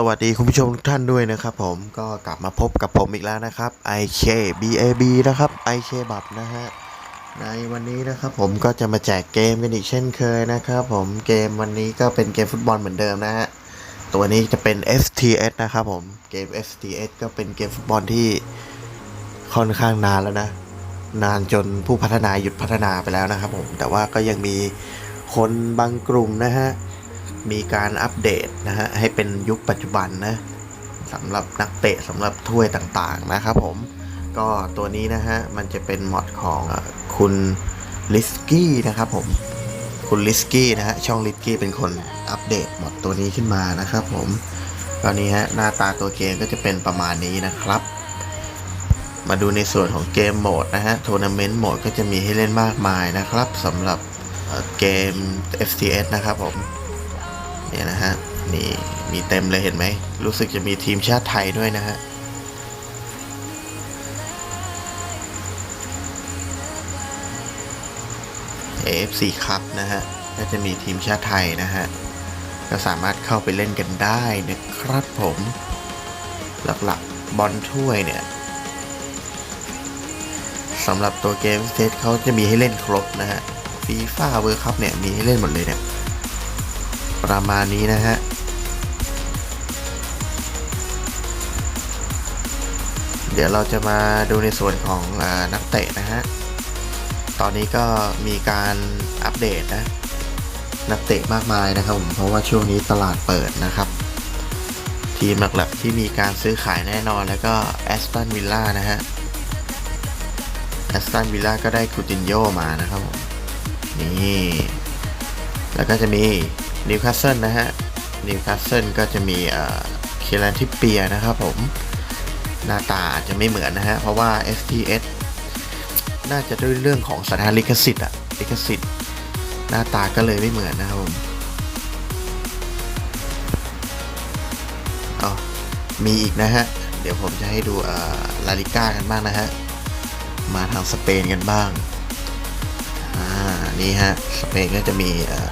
สวัสดีคุณผู้ชมทุกท่านด้วยนะครับผมก็กลับมาพบกับผมอีกแล้วนะครับ IK BAB นะครับ IK บับนะฮะในวันนี้นะครับผมก็จะมาแจกเกมกันอีกเช่นเคยนะครับผมเกมวันนี้ก็เป็นเกมฟุตบอลเหมือนเดิมนะฮะตัวนี้จะเป็น FTS นะครับผมเกม FTS ก็เป็นเกมฟุตบอลที่ค่อนข้างนานแล้วนะ นานจนผู้พัฒนาหยุดพัฒนาไปแล้วนะครับผมแต่ว่าก็ยังมีคนบางกลุ่มนะฮะ มีการอัปเดตนะฮะให้เป็นยุคปัจจุบันนะสำหรับนักเตะสำหรับถ้วยต่างๆนะครับผมก็ตัวนี้นะฮะมันจะเป็นมอดของคุณลิสกี้นะครับผมคุณลิสกี้นะฮะช่องลิสกี้เป็นคนอัปเดตมอดตัวนี้ขึ้นมานะครับผมตอนนี้ฮะหน้าตาตัวเกมก็จะเป็นประมาณนี้นะครับ มาดูในส่วนของเกมโหมดนะฮะทัวร์นาเมนต์โหมดก็จะมีให้เล่นมากมายนะครับสำหรับเอ่อเกม FCS นะครับผม เนี่ยนะฮะนี่มีเต็มเลยเห็นไหม รู้สึกจะมีทีมชาติไทยด้วยนะฮะ AFC ครับนะฮะก็จะมีทีมชาติไทยนะฮะ ก็สามารถเข้าไปเล่นกันได้นะครับผม หลักๆบอลถ้วยเนี่ยสำหรับตัวเกมเซตเขาจะมีให้เล่นครบนะฮะฟีฟ่าเวิร์คัพเนี่ย มีให้เล่นหมดเลยเนี่ย ประมาณนี้นะฮะเดี๋ยวเราจะมาดูในส่วนของอนักเตะนะฮะ ตอนนี้ก็มีการอัปเดตนะ นักเตะมากมายนะครับผมเพราะว่าช่วงนี้ตลาดเปิดนะครับ ทีมหลักๆที่มีการซื้อขายแน่นอนแล้วก็แอสตันวิลล่านะฮะแอสตันวิลล่าก็ได้คูตินโยมานะครับผมนี่ แล้วก็จะมี นิวคาสเซิลนะฮะนิวคาสเซิลก็จะมีเอ่อเคลันทิปเปียนะครับผม หน้าตาอาจจะไม่เหมือนนะฮะ เพราะว่า FTS น่าจะด้วยเรื่องของสถานลิขสิทธิ์อะลิขสิทธิ์หน้าตาก็เลยไม่เหมือนนะครับผมเอามีอีกนะฮะ เดี๋ยวผมจะให้ดูเอ่อลาลิก้ากันบ้างนะฮะ มาทางสเปนกันบ้าง อ่า นี่ฮะ สเปนก็จะมีเอ่อ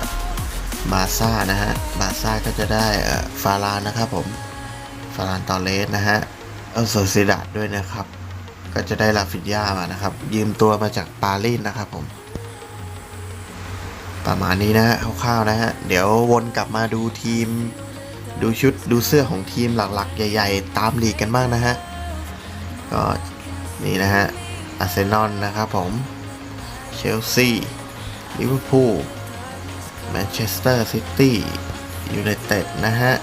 บาซ่านะฮะ บาซ่าก็จะได้ฟารานนะครับผม ฟารานตอเลสนะฮะ เออโซซิดาดด้วยนะครับ ก็จะได้ลาฟินยามานะครับ ยืมตัวมาจากปารีสนะครับผม ประมาณนี้นะฮะคร่าวๆนะฮะ เดี๋ยววนกลับมาดูทีม ดูชุด ดูเสื้อของทีมหลักๆ ใหญ่ๆ ตามลีกกันบ้างนะฮะ ก็นี่นะฮะอาร์เซนอลนะครับผม เชลซี ลิเวอร์พูล แมนเชสเตอร์ซิตี้ยูไนเต็ดนะฮะ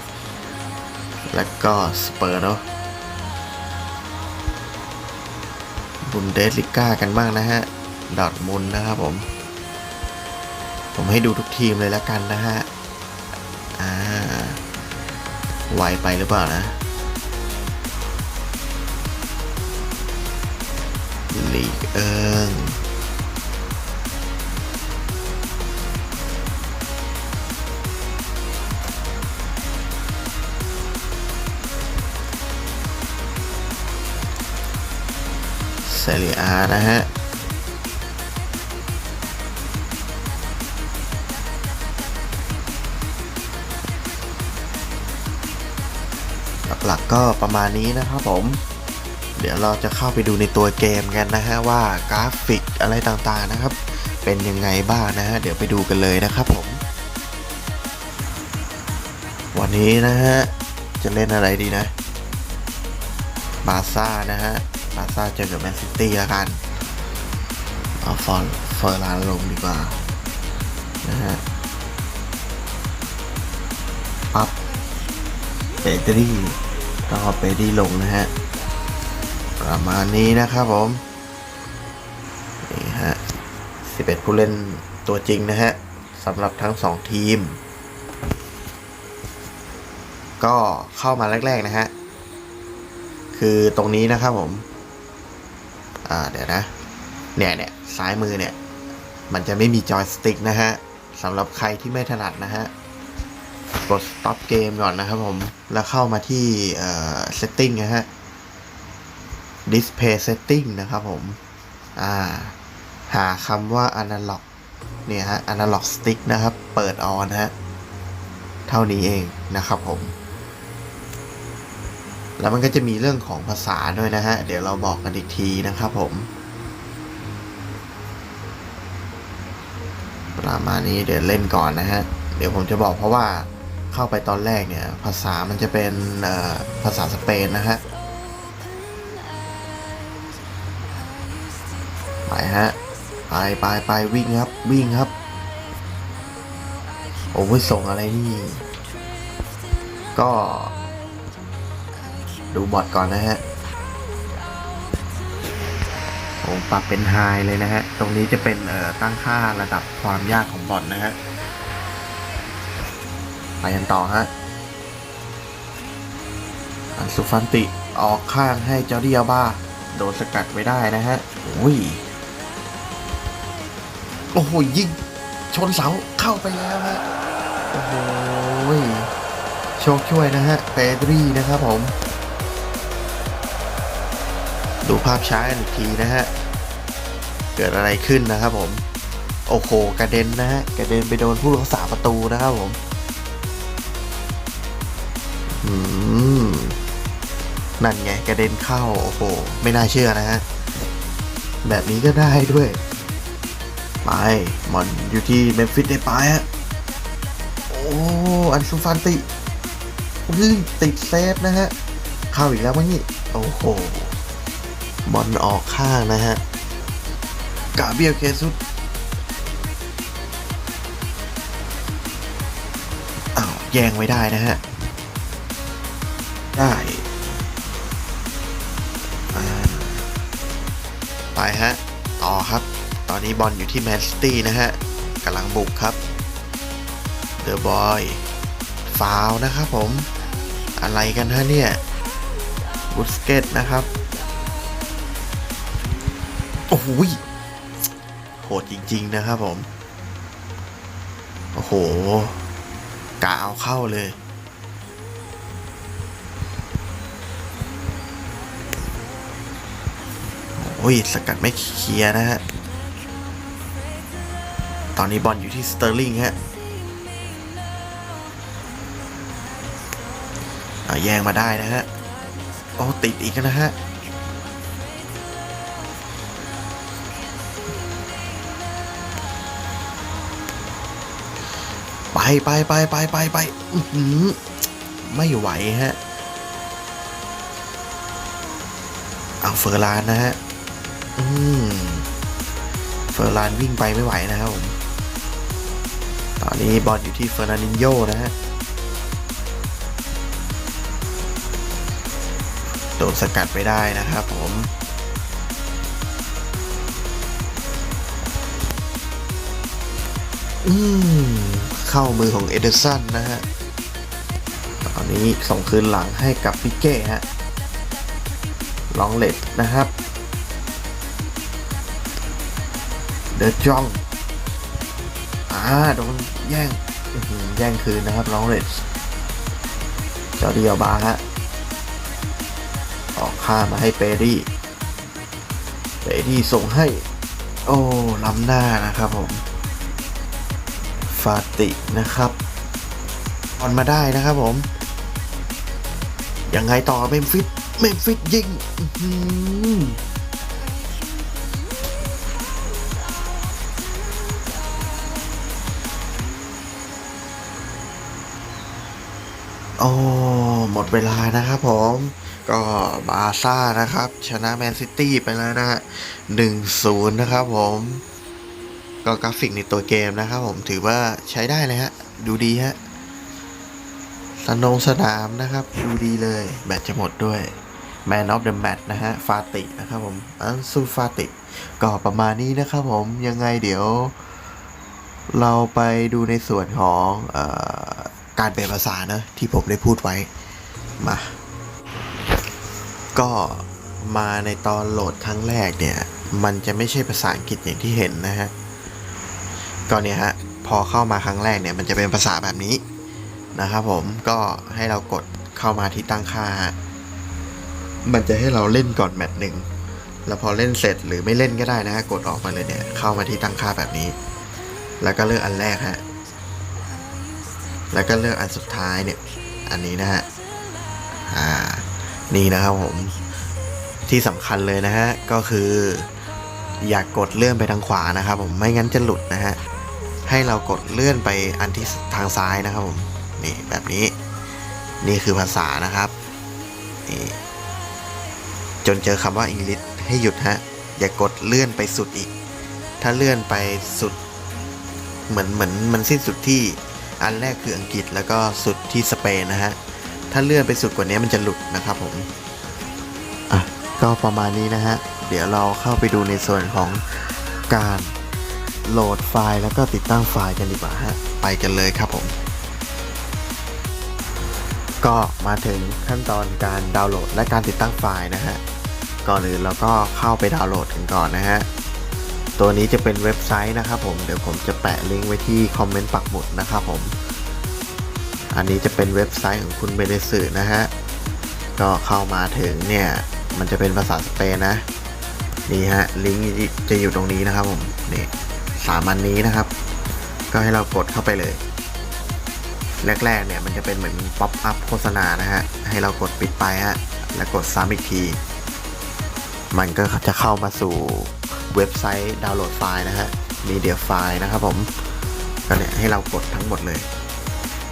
แล้วก็สเปอร์เนาะบุนเดสลิก้ากันบ้างนะฮะ ดอทมุนนะครับผม ผมให้ดูทุกทีมเลยแล้วกันนะฮะ อ่า ไวไปหรือเปล่านะลีกเอิง เซเรียอานะฮะหลักๆก็ประมาณนี้นะครับผม เดี๋ยวเราจะเข้าไปดูในตัวเกมกันนะฮะว่ากราฟิกอะไรต่างๆนะครับ เป็นยังไงบ้างนะฮะเดี๋ยวไปดูกันเลยนะครับผม วันนี้นะฮะจะเล่นอะไรดีนะ บาซ่านะฮะ บาซ่าเจอกับแมนซิตี้แล้วกันเอาฟอนเฟอร์ลานลงดีกว่านะฮะปั๊บเปดรี่ต้องเอาเปดรี่ลงนะฮะ ประมาณนี้นะครับผม นี่ฮะ 11 ผู้เล่นตัวจริงนะฮะสำหรับทั้ง 2 ทีม ก็เข้ามาแรก ๆ นะฮะ คือตรงนี้นะครับผม อ่าเดี๋ยวนะ เนี่ยเนี่ยซ้ายมือเนี่ย มันจะไม่มีจอยสติ๊กนะฮะสำหรับใครที่ไม่ถนัดนะฮะ กด stop เกมก่อนนะครับผม แล้วเข้ามาที่เอ่อ setting นะฮะ display setting นะครับผม อ่า หาคำว่า analog เนี่ยฮะ analog stick นะครับ เปิดออนฮะ เท่านี้เองนะครับผม แล้วมันก็จะมีเรื่องของภาษาด้วยนะฮะ เดี๋ยวเราบอกกันอีกทีนะครับผม ประมาณนี้เดี๋ยวเล่นก่อนนะฮะ เดี๋ยวผมจะบอกเพราะว่าเข้าไปตอนแรกเนี่ย ภาษามันจะเป็นภาษาสเปนนะฮะ ไปฮะ ไปไปไปวิ่งครับ วิ่งครับ โอ้ยส่งอะไรนี่ ก็ ดูบอทก่อนนะฮะผมปรับเป็นไฮเลยนะฮะ ตรงนี้จะเป็นเอ่อตั้งค่าระดับความยากของบอทนะฮะ ไปกันต่อฮะ อันสุฟันติออกข้างให้เจ้าเดียบ้า โดนสกัดไว้ได้นะฮะอุ้ย โอ้โหยิงชนเสาเข้าไปแล้วฮะ โอ้โหโชคช่วยนะฮะเปดรี่นะครับผม ดูภาพช้ากันอีกทีนะฮะ เกิดอะไรขึ้นนะครับผม โอ้โห กระเด็นนะฮะ กระเด็นไปโดนผู้รักษาประตูนะครับผมอืมนั่นไง กระเด็นเข้า โอ้โห ไม่น่าเชื่อนะฮะ แบบนี้ก็ได้ด้วย ไปมอนอยู่ที่เมมฟิสได้ไปฮะ โอ้ อันซูฟันติ ติดเซฟนะฮะ เข้าอีกแล้วมั้งนี่ โอ้โห บอลออกข้างนะฮะ กาเบียเคซุสอ้าวแย่งไม่ได้นะฮะ ได้อ่าไปฮะ ต่อครับ ตอนนี้บอลอยู่ที่แมนซิตี้นะฮะกำลังบุกครับเดอะบอยฟาวนะครับผม อะไรกันฮะเนี่ยบุสเกตนะครับ โหยโหดจริง ๆ นะครับผม โอ้โหกะเอาเข้าเลย โอ้ย สกัดไม่เคลียร์นะฮะ ตอนนี้บอลอยู่ที่สเตอร์ลิงฮะเอาแย่งมาได้นะฮะ โอ้ ติดอีกนะฮะ ไปไปไปไปไปไปไม่ไหวฮะเอาเฟอร์ลานนะฮะอืมเฟอร์ลานวิ่งไปไม่ไหวนะครับผมตอนนี้บอลอยู่ที่เฟอร์นานินโยนะฮะโดนสกัดไปได้นะครับผมอืม เข้ามือของเอเดอร์สันนะฮะตอนนี้ส่งคืนหลังให้กับปิเก้ฮะลองเล็ดนะครับ เดอะจองอ่าโดนแย่งแย่งคืนนะครับลองเล็ดเจ้าเดียวบาฮะออกข้ามมาให้เปรี่เปรี่ส่งให้ โอ้ล้ำหน้านะครับผม ฟาตินะครับบอลมาได้นะครับผม ยังไงต่อเมมฟิสเมมฟิสยิงอ๋อหือโอ้หมดเวลานะครับผมก็บาซ่านะครับ ชนะแมนซิตี้ไปแล้วนะฮะหนึ่งศูนย์นะครับผม ก็กราฟิกในตัวเกมนะครับผมถือว่าใช้ได้เลยฮะ ดูดีฮะสนงสนามนะครับ ดูดีเลยแบตจะหมดด้วย Man of the Match นะฮะ ฟาตินะครับผมอันซูฟาติ ก็ประมาณนี้นะครับผมยังไงเดี๋ยว เราไปดูในส่วนของออการเปลี่ยนภาษานะ ที่ผมได้พูดไว้ มา ก็มาในตอนโหลดครั้งแรกเนี่ย มันจะไม่ใช่ภาษาอังกฤษอย่างที่เห็นนะฮะ ก็เนี่ยฮะพอเข้ามาครั้งแรกเนี่ยมันจะเป็นภาษาแบบนี้นะครับผมก็ให้เรากดเข้ามาที่ตั้งค่า มันจะให้เราเล่นก่อนแมตช์หนึ่งแล้วพอเล่นเสร็จหรือไม่เล่นก็ได้นะฮะกดออกมาเลยเนี่ยเข้ามาที่ตั้งค่าแบบนี้ แล้วก็เลือกอันแรกฮะแล้วก็เลือกอันสุดท้ายเนี่ยอันนี้นะฮะอ่านี่นะครับผมที่สำคัญเลยนะฮะก็คือ อย่ากกดเลื่อนไปทางขวานะครับผมไม่งั้นจะหลุดนะฮะ ให้เรากดเลื่อนไปอันที่ทางซ้ายนะครับผมนี่แบบนี้นี่คือภาษานะครับนี่จนเจอคำว่าอังกฤษให้หยุดฮะอย่ากดเลื่อนไปสุดอีก ถ้าเลื่อนไปสุด เหมือนเหมือนมันสิ้นสุดที่อันแรกคืออังกฤษแล้วก็สุดที่สเปนนะฮะถ้าเลื่อนไปสุดกว่านี้มันจะหลุดนะครับผมอะก็ประมาณนี้นะฮะเดี๋ยวเราเข้าไปดูในส่วนของการ โหลดไฟล์แล้วก็ติดตั้งไฟล์กันดีกว่าฮะ ไปกันเลยครับผม ก็มาถึงขั้นตอนการดาวน์โหลดและการติดตั้งไฟล์นะฮะ ก่อนอื่นเราก็เข้าไปดาวน์โหลดกันก่อนนะฮะ ตัวนี้จะเป็นเว็บไซต์นะครับผม เดี๋ยวผมจะแปะลิงก์ไว้ที่คอมเมนต์ปักหมุดนะครับผม อันนี้จะเป็นเว็บไซต์ของคุณเบเนสึนะฮะ ก็เข้ามาถึงเนี่ย มันจะเป็นภาษาสเปนนะ นี่ฮะ ลิงก์จะอยู่ตรงนี้นะครับผม นี่ สามอันนี้นะครับ ก็ให้เรากดเข้าไปเลย แรกๆเนี่ยมันจะเป็นเหมือนป๊อปอัพโฆษณานะฮะ ให้เรากดปิดไปฮะ แล้วกดซ้ำอีกที มันก็จะเข้ามาสู่เว็บไซต์ดาวน์โหลดไฟล์นะฮะมีเดียไฟล์นะครับผม ก็เนี่ยให้เรากดทั้งหมดเลย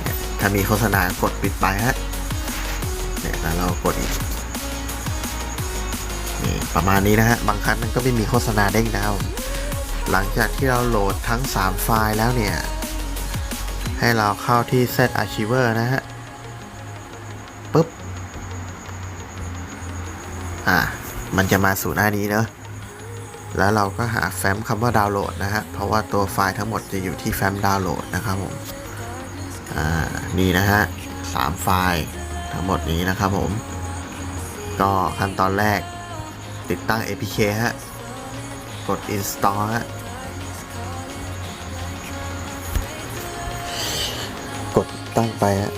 เยถ้ามีโฆษณากดปิดไปฮะ เนี่ยแล้วเรากดอีกนี่ประมาณนี้นะฮะ บางครั้งมันก็ไม่มีโฆษณาเด้งดาว หลังจากที่เราโหลดทั้ง 3 ไฟล์แล้วเนี่ย ให้เราเข้าที่ Set Archiver นะฮะปุ๊บ อ่ามันจะมาสู่หน้านี้เนอะแล้วเราก็หาแฟ้มคำว่าดาวน์โหลดนะฮะ เพราะว่าตัวไฟล์ทั้งหมดจะอยู่ที่แฟ้มดาวน์โหลดนะครับผม อ่า นี่นะฮะสามไฟล์ทั้งหมดนี้นะครับผม ก็ขั้นตอนแรกติดตั้ง APK ฮะ กด install กดตั้งไปฮะ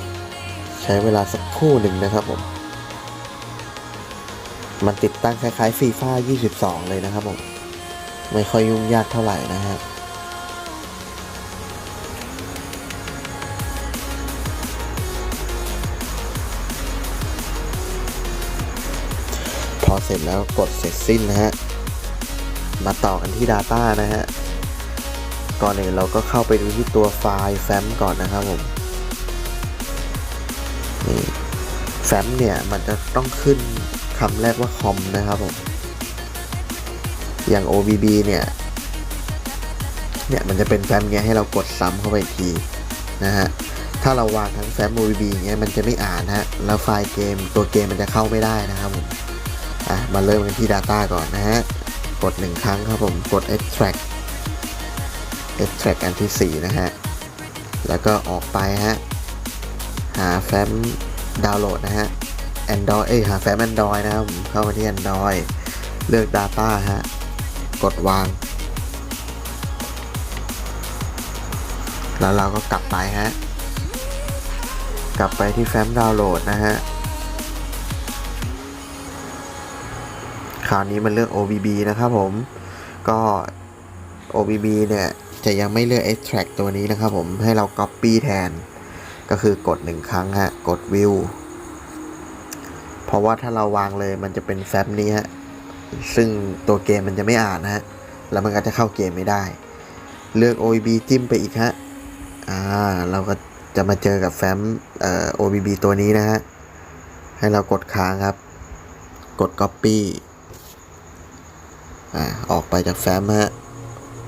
ใช้เวลาสักครู่หนึ่งนะครับผม มันติดตั้งคล้ายๆฟีฟ่า22 เลยนะครับผม ไม่ค่อยยุ่งยากเท่าไหร่นะฮะพอเสร็จแล้วกดเสร็จสิ้นนะฮะ มาต่อกันที่ Data นะฮะ ก่อนอื่นเราก็เข้าไปดูที่ตัวไฟล์แฟ้มก่อนนะครับผมนี่แฟ้มเนี่ยมันจะต้องขึ้นคำแรกว่าคอมนะครับผม อย่าง OBB เนี่ย เนี่ยมันจะเป็นแฟ้มเงี้ยให้เรากดซ้ำเข้าไปอีกทีนะฮะ ถ้าเราวางทั้งแฟ้ม OBB เงี้ยมันจะไม่อ่านฮะ แล้วไฟล์เกมตัวเกมมันจะเข้าไม่ได้นะครับผม อะ มาเริ่มกันที่ Data ก่อนนะฮะ กด 1 ครั้งครับผมกด extract extract อันที่ 4 นะฮะ แล้วก็ออกไปฮะ หาแฟ้มดาวน์โหลดนะฮะ Android เอ้ยหาแฟ้ม Android นะครับผมเข้ามาที่ Android เลือก Data ฮะ กดวาง แล้วเราก็กลับไปฮะ กลับไปที่แฟ้มดาวน์โหลดนะฮะ ราวนี้มันเลือก OBB นะครับผมก็ OBB เนี่ยจะยังไม่เลือก extract ตัวนี้นะครับผมให้เรา copy แทน ก็คือกดหนึ่งครั้งฮะ กด view เพราะว่าถ้าเราวางเลยมันจะเป็นแฟ้มนี้ฮะ ซึ่งตัวเกมมันจะไม่อ่านนะฮะ แล้วมันก็จะเข้าเกมไม่ได้ เลือก OBB จิ้มไปอีกฮะ อ่า เราก็จะมาเจอกับแฟ้มเอ่อ OBB ตัวนี้นะฮะ ให้เรากดค้างครับ กด copy อ่าออกไปจากแฟ้มฮะ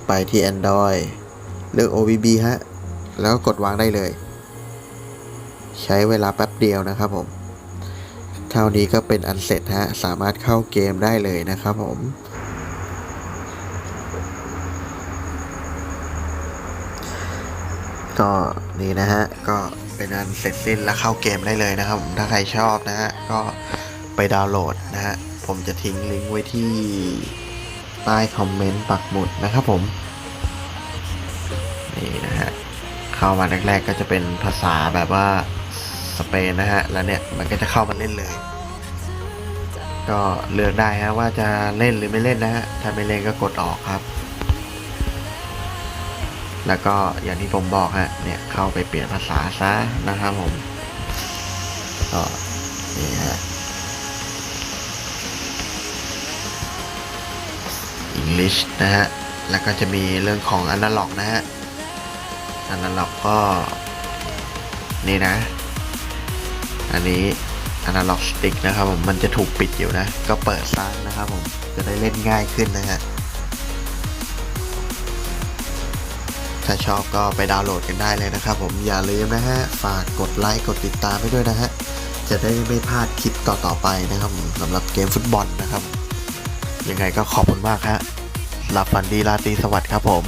ไปที่ Android เลือก OBB ฮะ แล้วก็กดวางได้เลย ใช้เวลาแป๊บเดียวนะครับผม เท่านี้ก็เป็นอันเสร็จฮะ สามารถเข้าเกมได้เลยนะครับผมก็นี่นะฮะ ก็เป็นอันเสร็จสิ้นแล้วเข้าเกมได้เลยนะครับถ้าใครชอบนะฮะ ก็ไปดาวน์โหลดนะฮะ ผมจะทิ้งลิงก์ไว้ที่ ใต้คอมเมนต์ปักหมุดนะครับผมนี่นะฮะเข้ามาแรก ๆ ก็จะเป็นภาษาแบบว่าสเปนนะฮะแล้วเนี่ยมันก็จะเข้ามาเล่นเลย ก็เลือกได้ฮะว่าจะเล่นหรือไม่เล่นนะฮะถ้าไม่เล่นก็กดออกครับ แล้วก็อย่างที่ผมบอกฮะเนี่ยเข้าไปเปลี่ยนภาษาซะนะครับผมก็นี่ฮะ English นะฮะ แล้วก็จะมีเรื่องของ Analog นะฮะ Analog ก็ นี่นะ อันนี้ Analog Stick นะครับผมมันจะถูกปิดอยู่นะ ก็เปิดซ้างนะครับผม จะได้เล่นง่ายขึ้นนะฮะ ถ้าชอบก็ไปดาวน์โหลดกันได้เลยนะครับผม อย่าลืมนะฮะ ฝากกดไลค์ กดติดตามไปด้วยนะฮะจะได้ไม่พลาดคลิปต่อๆไปนะครับสำหรับเกมฟุตบอลนะครับ ยังไงก็ขอบคุณมากฮะ หลับฝันดีราตรีสวัสดิ์ครับผม